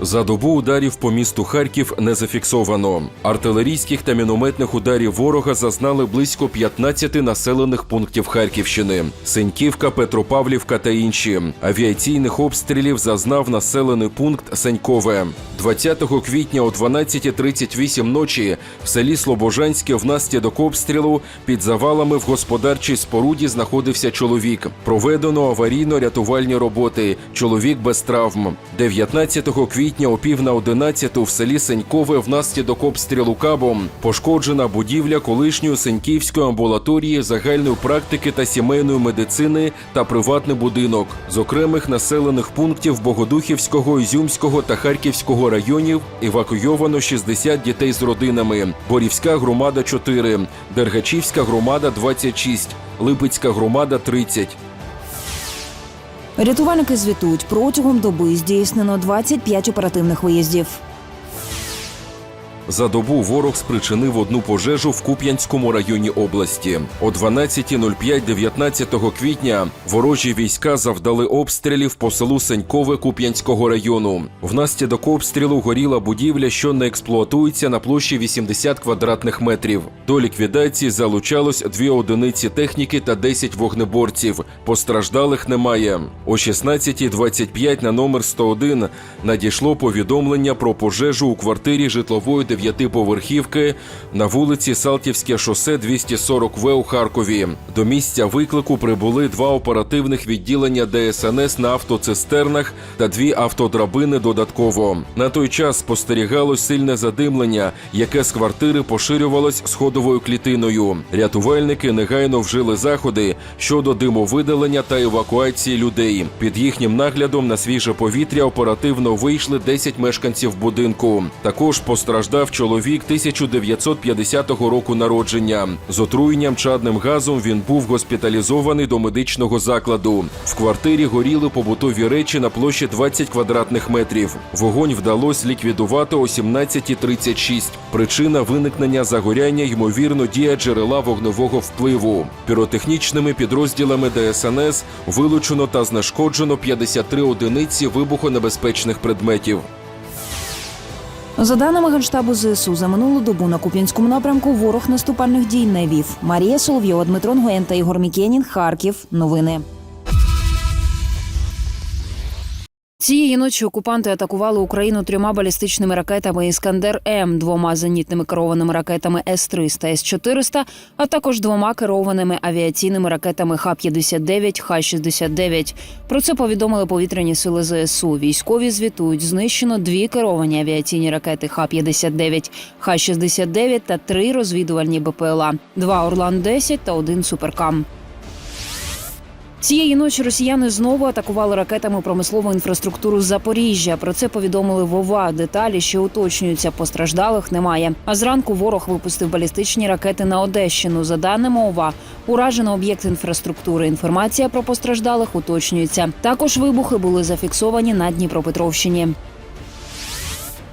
За добу ударів по місту Харків не зафіксовано. Артилерійських та мінометних ударів ворога зазнали близько 15 населених пунктів Харківщини: Сеньківка, Петропавлівка та інші. Авіаційних обстрілів зазнав населений пункт Сенькове. 20 квітня о 12.38 ночі в селі Слобожанське внаслідок обстрілу під завалами в господарчій споруді знаходився чоловік. Проведено аварійно-рятувальні роботи. Чоловік без травм. 19 квітня о пів на 11 в селі Сенькове внаслідок обстрілу кабом пошкоджена будівля колишньої Сеньківської амбулаторії загальної практики та сімейної медицини та приватний будинок з окремих населених пунктів Богодухівського, Ізюмського та Харківського районів евакуйовано 60 дітей з родинами. Борівська громада 4, Дергачівська громада 26, Липецька громада 30. Рятувальники звітують протягом доби здійснено 25 оперативних виїздів. За добу ворог спричинив одну пожежу в Куп'янському районі області. О 12.05 19 квітня ворожі війська завдали обстрілів по селу Сенькове Куп'янського району. Внаслідок обстрілу горіла будівля, що не експлуатується на площі 80 квадратних метрів. До ліквідації залучалось дві одиниці техніки та 10 вогнеборців. Постраждалих немає. О 16.25 на номер 101 надійшло повідомлення про пожежу у квартирі житлової дев'ятиповерхівки на вулиці Салтівське шосе 240В у Харкові. До місця виклику прибули два оперативних відділення ДСНС на автоцистернах та дві автодрабини додатково. На той час спостерігалось сильне задимлення, яке з квартири поширювалось сходовою клітиною. Рятувальники негайно вжили заходи щодо димовидалення та евакуації людей. Під їхнім наглядом на свіже повітря оперативно вийшли 10 мешканців будинку. Також постраждав чоловік 1950 року народження. З отруєнням чадним газом він був госпіталізований до медичного закладу. В квартирі горіли побутові речі на площі 20 квадратних метрів. Вогонь вдалося ліквідувати о 17.36. Причина виникнення загоряння ймовірно дія джерела вогневого впливу. Піротехнічними підрозділами ДСНС вилучено та знешкоджено 53 одиниці вибухонебезпечних предметів. За даними Генштабу ЗСУ, за минулу добу на Куп'янському напрямку ворог наступальних дій не вів. Марія Соловйова, Дмитро Нгоєн та Ігор Мікенін. Харків. Новини. Цієї ночі окупанти атакували Україну трьома балістичними ракетами Іскандер М, двома зенітними керованими ракетами С-300, С-400, а також двома керованими авіаційними ракетами Х-59, Х-69. Про це повідомили повітряні сили ЗСУ. Військові звітують, знищено дві керовані авіаційні ракети Х-59, Х-69 та три розвідувальні БПЛА, два Орлан-10 та один Суперкам. Цієї ночі росіяни знову атакували ракетами промислову інфраструктуру Запоріжжя. Про це повідомили Вова. Деталі ще уточнюються. Постраждалих немає. А зранку ворог випустив балістичні ракети на Одещину. За даними ОВА, уражено об'єкт інфраструктури. Інформація про постраждалих уточнюється. Також вибухи були зафіксовані на Дніпропетровщині.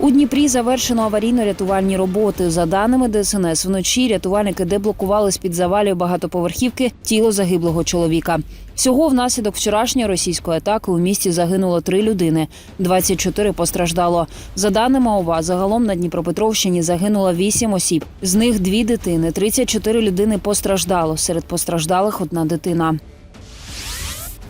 У Дніпрі завершено аварійно-рятувальні роботи. За даними ДСНС, вночі рятувальники деблокували з під завалів багатоповерхівки тіло загиблого чоловіка. Всього внаслідок вчорашньої російської атаки у місті загинуло три людини, 24 постраждало. За даними ОВА, загалом на Дніпропетровщині загинуло 8 осіб. З них дві дитини, 34 людини постраждало. Серед постраждалих одна дитина.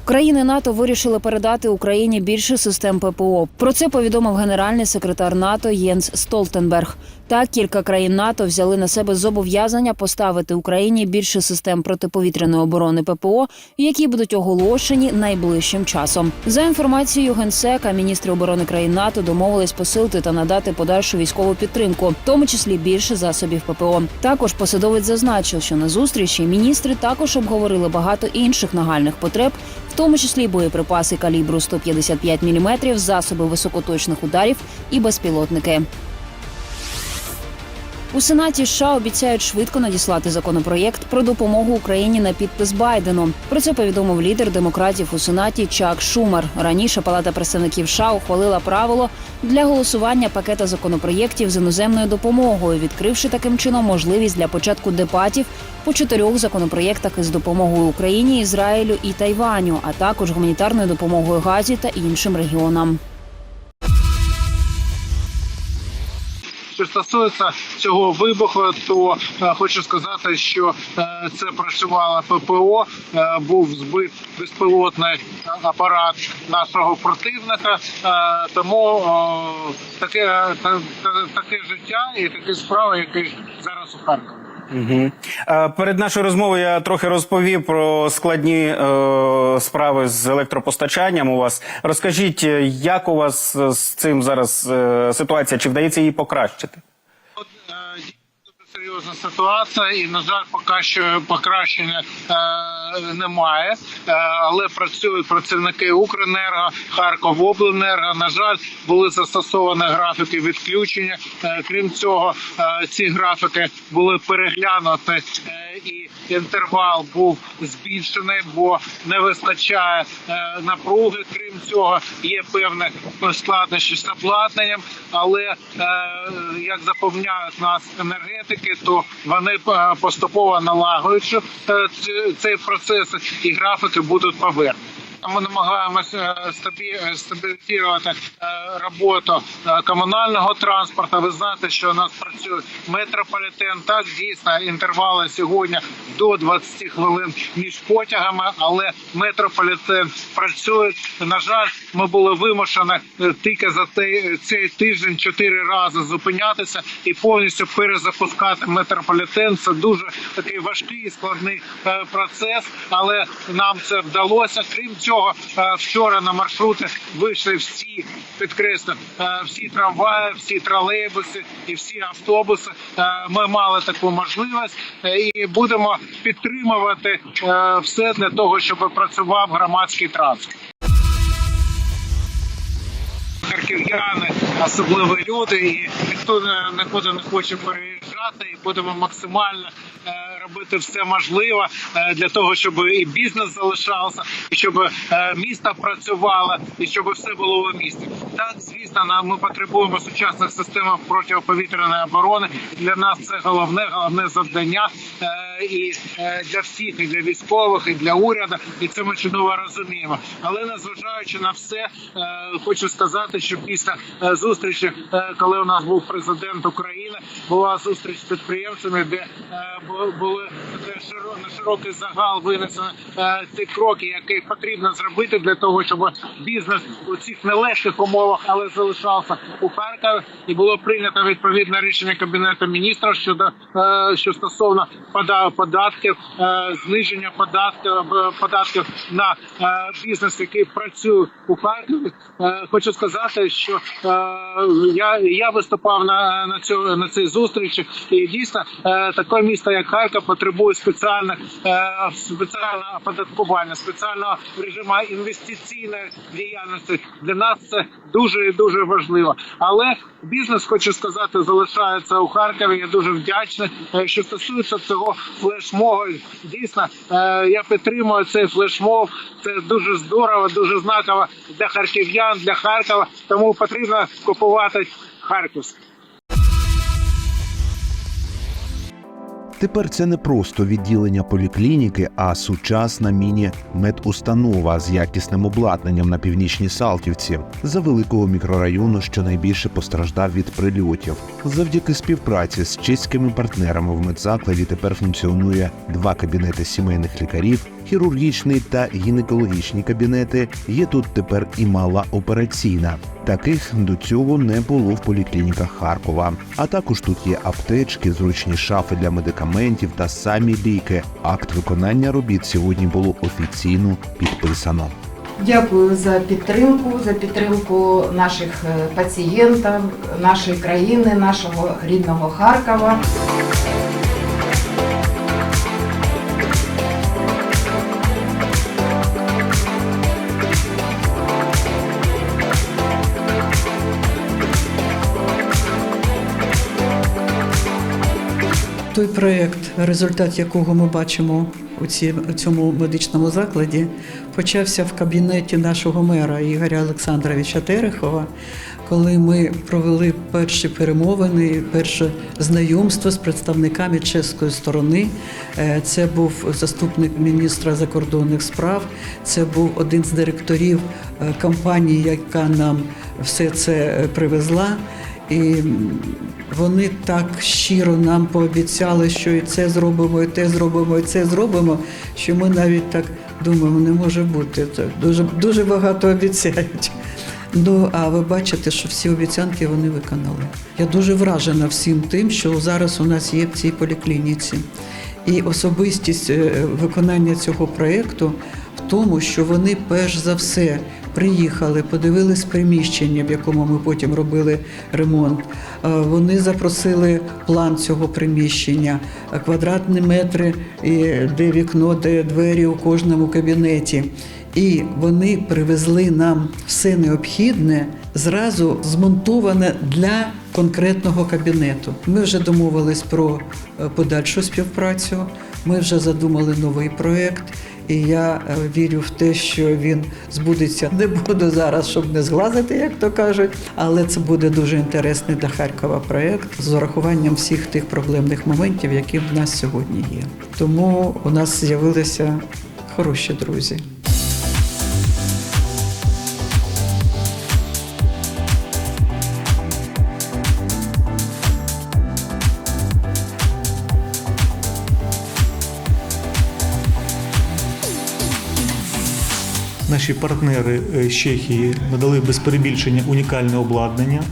Країни НАТО вирішили передати Україні більше систем ППО. Про це повідомив генеральний секретар НАТО Єнс Столтенберг. Так, кілька країн НАТО взяли на себе зобов'язання поставити Україні більше систем протиповітряної оборони ППО, які будуть оголошені найближчим часом. За інформацією генсека, міністри оборони країн НАТО домовились посилити та надати подальшу військову підтримку, в тому числі більше засобів ППО. Також посадовець зазначив, що на зустрічі міністри також обговорили багато інших нагальних потреб, в тому числі боєприпаси калібру 155 мм, засоби високоточних ударів і безпілотники. У сенаті США обіцяють швидко надіслати законопроєкт про допомогу Україні на підпис Байдену. Про це повідомив лідер демократів у сенаті Чак Шумер. Раніше Палата представників США ухвалила правило для голосування пакета законопроєктів з іноземною допомогою, відкривши таким чином можливість для початку дебатів по чотирьох законопроєктах із допомогою Україні, Ізраїлю і Тайваню, а також гуманітарною допомогою Газі та іншим регіонам. Що стосується цього вибуху, то е, хочу сказати, що е, це працювало ППО, е, був збит безпілотний апарат нашого противника. Тому таке, та- та- таке життя і такі справи, які зараз у Харкові. Угу. Перед нашою розмовою я трохи розповів про складні е, справи з електропостачанням. У вас розкажіть, е, як у вас з цим зараз е, ситуація? Чи вдається її покращити? От, е, дійсно дуже серйозна ситуація, і на жаль, поки що покращення е, немає. Е, але працюють працівники Укренерго, Харковобленерго. На жаль, були застосовані графіки відключення. Е, крім цього, е, ці графіки були переглянуті е, і. Інтервал був збільшений, бо не вистачає е, напруги. Крім цього, є певні складнощі з обладнанням, але е, як запевняють нас енергетики, то вони е, поступово налагодять е, цей процес, і графіки будуть повернені. Ми намагаємося стабі- стабілізувати роботу комунального транспорту. Ви знаєте, що у нас працює метрополітен. Так дійсно інтервали сьогодні до 20 хвилин між потягами, але метрополітен працює. На жаль, ми були вимушені е, тільки за цей тиждень чотири рази зупинятися і повністю перезапускати метрополітен. Це дуже такий важкий і складний е, процес, але нам це вдалося. Крім цього, е, вчора на маршрути вийшли всі підкреслю, всі трамваї, всі тролейбуси і всі автобуси. Ми мали таку можливість і будемо підтримувати е, все для того, щоб працював громадський транспорт. Харків'яни, особливо люди, і ніхто нікуди не хоче переїжджати, і будемо максимально е, робити все можливе е, для того, щоб і бізнес залишався, і щоб е, місто працювало, і щоб все було у місті. Так, звісно, ми потребуємо сучасних систем протиповітряної оборони. Для нас це головне, головне завдання. Е, І для всіх, і для військових, і для уряду, і це ми чудово розуміємо. Але незважаючи на все, хочу сказати, що після зустрічі, коли у нас був президент України, була зустріч з підприємцями, де е, бу- були на широкий загал винесено е, ті кроки, які потрібно зробити для того, щоб бізнес у цих нелегких умовах, але залишався у Харкові, і було прийнято відповідне рішення кабінету міністрів щодо е, що стосовно пода- податків, зниження податків податків на бізнес, який працює у Харкові. Хочу сказати, що я, я виступав на, на цю на цій зустрічі, і дійсно е, таке місто, як Харків, потребує спеціальних е, спеціального оподаткування, спеціального режиму інвестиційної діяльності. Для нас це дуже і дуже важливо. Але бізнес, хочу сказати, залишається у Харкові. Я дуже вдячний. Е, Що стосується цього флешмобу, дійсно я підтримую цей флешмоб. Це дуже здорово, дуже знаково для харків'ян, для Харкова. Тому потрібно купувати харківське. Тепер це не просто відділення поліклініки, а сучасна міні-медустанова з якісним обладнанням на північній Салтівці за великого мікрорайону, що найбільше постраждав від прильотів. Завдяки співпраці з чеськими партнерами в медзакладі тепер функціонує два кабінети сімейних лікарів, хірургічний та гінекологічні кабінети. Є тут тепер і мала операційна. Таких до цього не було в поліклініках Харкова. А також тут є аптечки, зручні шафи для медикаментів та самі ліки. Акт виконання робіт сьогодні було офіційно підписано. Дякую за підтримку, за підтримку наших е, пацієнтів, нашої країни, нашого рідного Харкова. Той проєкт, результат якого ми бачимо у цьому медичному закладі, почався в кабінеті нашого мера Ігоря Олександровича Терехова, коли ми провели перші перемовини, перше знайомство з представниками чеської сторони. Е, Це був заступник міністра закордонних справ, це був один з директорів е, компанії, яка нам все це е, привезла. І вони так щиро нам пообіцяли, що і це зробимо, і те зробимо, і це зробимо, що ми навіть так думаємо, не може бути. Це дуже, дуже багато обіцяють. Ну, а ви бачите, що всі обіцянки вони виконали. Я дуже вражена всім тим, що зараз у нас є в цій поліклініці. І особистість е, виконання цього проєкту в тому, що вони перш за все приїхали, подивились приміщення, в якому ми потім робили ремонт. Е, Вони запросили план цього приміщення, квадратні метри, де вікно, де двері у кожному кабінеті. І вони привезли нам все необхідне зразу змонтоване для конкретного кабінету. Ми вже домовились про е, подальшу співпрацю. Ми вже задумали новий проєкт, і я е, вірю в те, що він збудеться. Не буду зараз, щоб не зглазити, як то кажуть, але це буде дуже інтересний для Харкова проект з урахуванням всіх тих проблемних моментів, які в нас сьогодні є. Тому у нас з'явилися хороші друзі. Наші партнери е, з Чехії надали без перебільшення унікальне обладнання.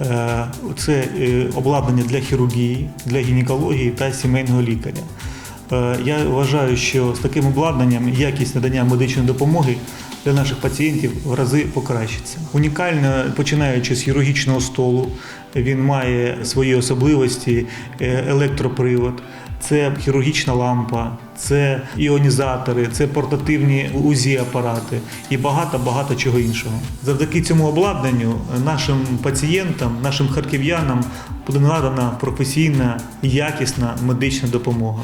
Е, Це е, обладнання для хірургії, для гінекології та сімейного лікаря. Я вважаю, що з таким обладнанням якість надання медичної допомоги для наших пацієнтів в рази покращиться. Унікально починаючи з хірургічного столу, він має свої особливості, електропривод. Це хірургічна лампа, це іонізатори, це портативні УЗІ-апарати і багато-багато чого іншого. Завдяки цьому обладнанню нашим пацієнтам, нашим харків'янам буде надана професійна, якісна медична допомога.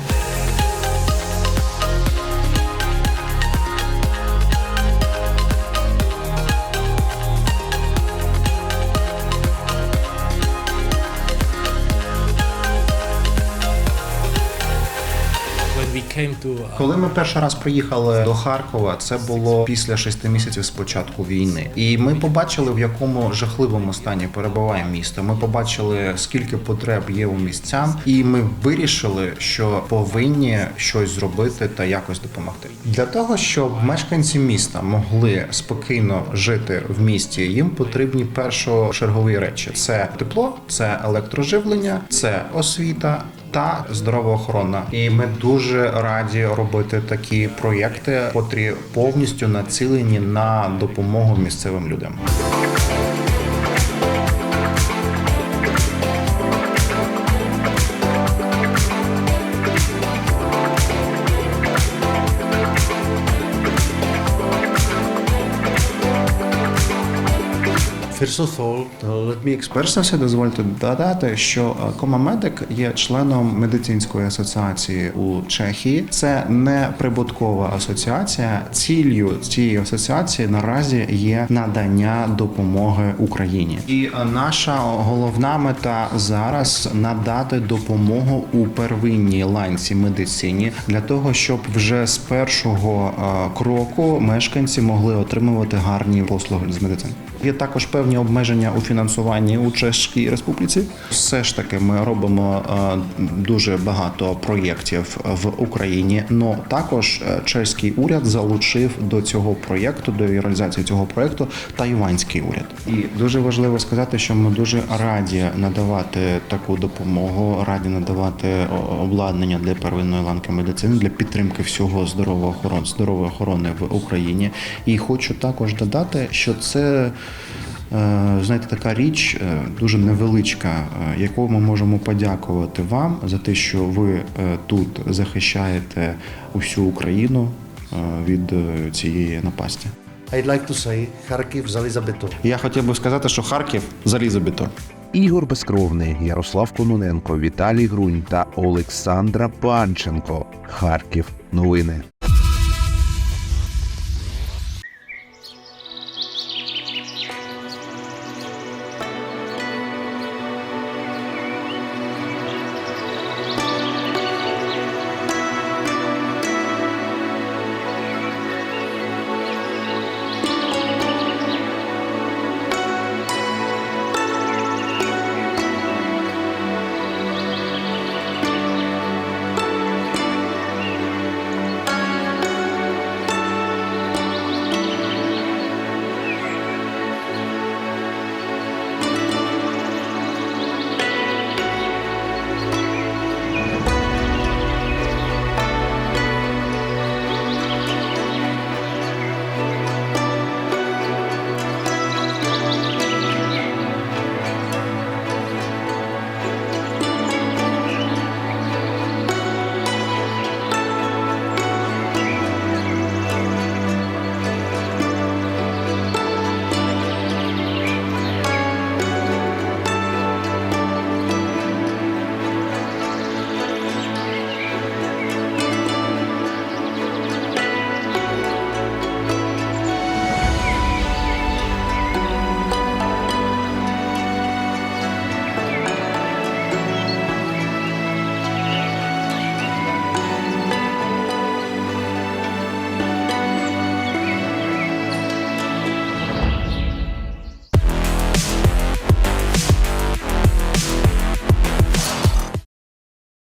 Коли ми перший раз приїхали до Харкова, це було після шести місяців з початку війни, і ми побачили, в якому жахливому стані перебуває місто. Ми побачили, скільки потреб є у місцям, і ми вирішили, що повинні щось зробити та якось допомогти. Для того щоб мешканці міста могли спокійно жити в місті, їм потрібні першочергові речі: це тепло, це електроживлення, це освіта та здорова охорона. І ми дуже раді робити такі проєкти, котрі повністю націлені на допомогу місцевим людям. Перш за все, дозвольте додати, що е, Комамедик є членом медицинської асоціації у Чехії. Це не прибуткова асоціація. Ціллю цієї асоціації наразі є надання допомоги Україні. І е, наша головна мета зараз надати допомогу у первинній ланці медицині для того, щоб вже з першого е, кроку мешканці могли отримувати гарні послуги з медицини. Є також певні обмеження у фінансуванні у Чеській Республіці. Все ж таки, ми робимо е, дуже багато проєктів в Україні. Но також е, чеський уряд залучив до цього проєкту, до реалізації цього проєкту тайванський уряд. І дуже важливо сказати, що ми дуже раді надавати таку допомогу, раді надавати обладнання для первинної ланки медицини для підтримки всього здорового охорони, здорової охорони в Україні. І хочу також додати, що це. Е, Знаєте, така річ е, дуже невеличка, е, яку ми можемо подякувати вам за те, що ви тут захищаєте усю Україну від цієї напасті. I'd like to say Kharkiv Zalizabetov Я хотів би сказати, що Харків залізобетон. Ігор Безкровний, Ярослав Кононенко, Віталій Грунь та Олександра Панченко. Харків. Новини.